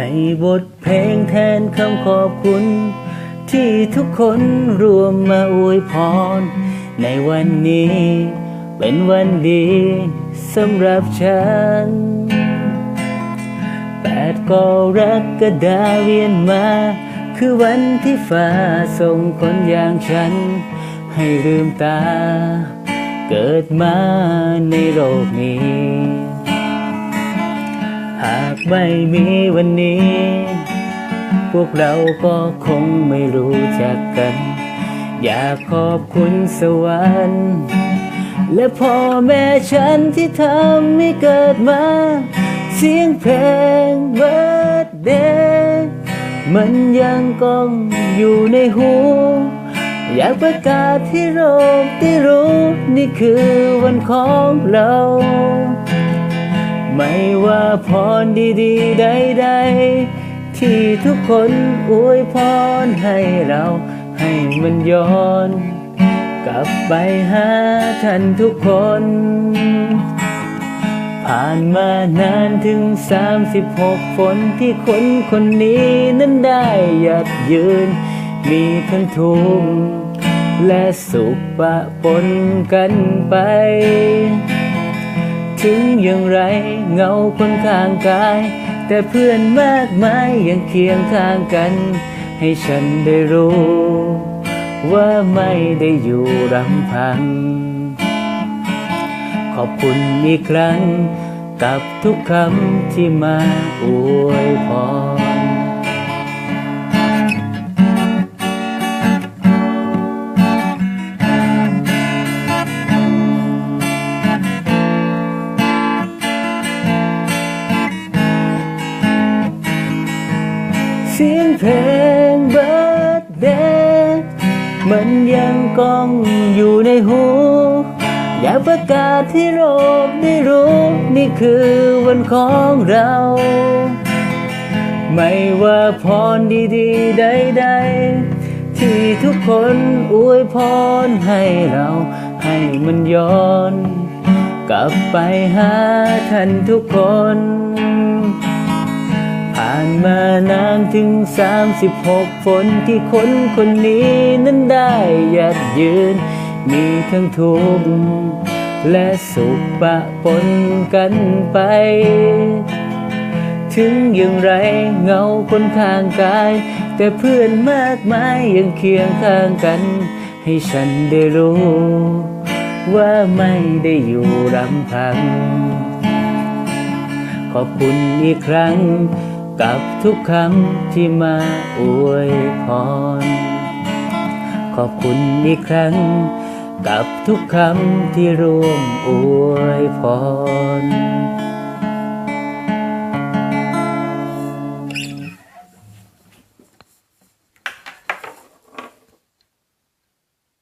ให้บทเพลงแทนคำขอบคุณ ที่ทุกคนรวมมาอวยพร ในวันนี้ เป็นวันดีสำหรับฉันแปดกรกฎาเวียนมา คือวันที่ฟ้าส่งคนอย่างฉัน ให้ลืมตา เกิดมาในโลกนี้ากไม่มีวันนี้ พวกเราก็คงไม่รู้จักกัน อยากขอบคุณสวรรค์ และพ่อแม่ฉันที่ทำให้เกิดมา เสียงเพลงเบิร์ดเดย์มันยังก้องอยู่ในหู อยากประกาศให้โลกได้รู้ นี่คือวันของเรา ไม่ว่าพรดีๆ ใดๆ ที่ทุกคนอวยพรให้เรา ให้มันย้อน กลับไปหาท่านทุกคน ผ่านมานานถึง 36 ฝนที่คนคนนี้นั้นได้หยัดยืน มีทั้งทุกข์และสุขปะปนกันไป ถึงอย่างไรเงาคนข้างกาย แต่เพื่อนมากมายยังเคียงข้างกัน ให้ฉันได้รู้ ว่าไม่ได้อยู่รำพัง ขอบคุณอีกครั้ง กับทุกคำที่มาอวยพร เพลงเบิร์ดเดย์มันยังก้องอยู่ในหู อยากประกาศให้โลกได้รู้ นี่คือวันของเรา ไม่ว่าพรดีๆ ใดๆ ที่ทุกคนอวยพรให้เรา ให้มันย้อน กลับไปหาท่านทุกคนานมานานถึง 36 ฝนที่คนคนนี้นั้นได้ยัดยืน มีทั้งทุกข์และสุขปะปนกันไป ถึงอย่างไรเงาคนข้างกาย แต่เพื่อนมากมายยังเคียงข้างกัน ให้ฉันได้รู้ ว่าไม่ได้อยู่รำพังขอบคุณอีกครั้ง กับทุกคำที่มาอวยพร ขอบคุณอีกครั้ง กับทุกคำที่ร่วมอวยพร